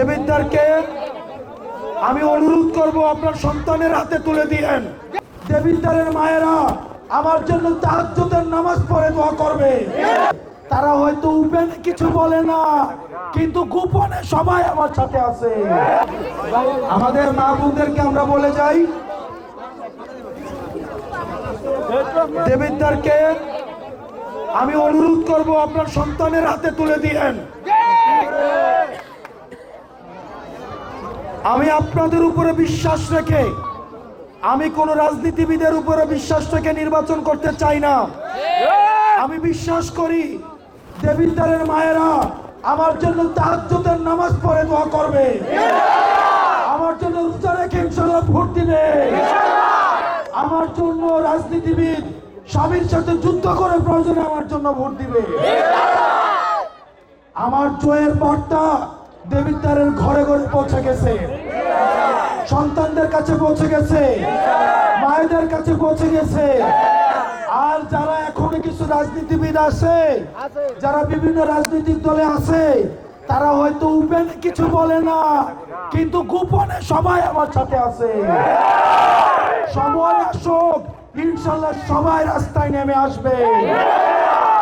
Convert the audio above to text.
দেবিদ্দারকে আমি অনুরোধ করব আপনার সন্তানের হাতে তুলে দিয়েন। দেবিদ্দারের মায়েরা আমার জন্য তাহাজ্জুদের নামাজ পড়ে দোয়া করবে। তারা হয়তো উপেন কিছু বলে না, কিন্তু গোপনে সবাই আমার সাথে আছে। আমাদের মা বোনদেরকে আমরা বলে যাই দেবিদ্দারকে আমি অনুরোধ করব আপনার সন্তানের হাতে তুলে দিয়েন। আমি আপনাদের উপরে বিশ্বাস রেখে আমি কোন রাজনীতিবিদের উপরে বিশ্বাস রেখে নির্বাচন করতে চাই না। আমি বিশ্বাস করি দেবিদ্দারের মায়েরা আমার জন্য তাহাজ্জুদের নামাজ পড়ে দোয়া করবে। আমার জন্য রোজা রেখে ইনশাল্লাহ ভোট দিবে। আমার জন্য রাজনীতিবিদ স্বামীর সাথে যুদ্ধ করে প্রয়োজনে আমার জন্য ভোট দিবে। আমার জয়ের বার্তা দেবিদ্দারের ঘরে ঘরে পৌঁছে গেছে। সন্তানদের কাছে পৌঁছে গেছে। মায়েদের কাছে পৌঁছে গেছে। আর যারা এখনও কিছু রাজনীতিবিদ আছে, যারা বিভিন্ন রাজনৈতিক দলে আছে, তারা হয়তো উপেন কিছু বলে না, কিন্তু গোপনে সবাই আমার সাথে আছে। সময় আসুক, ইনশাল্লাহ সবাই রাস্তায় নেমে আসবে।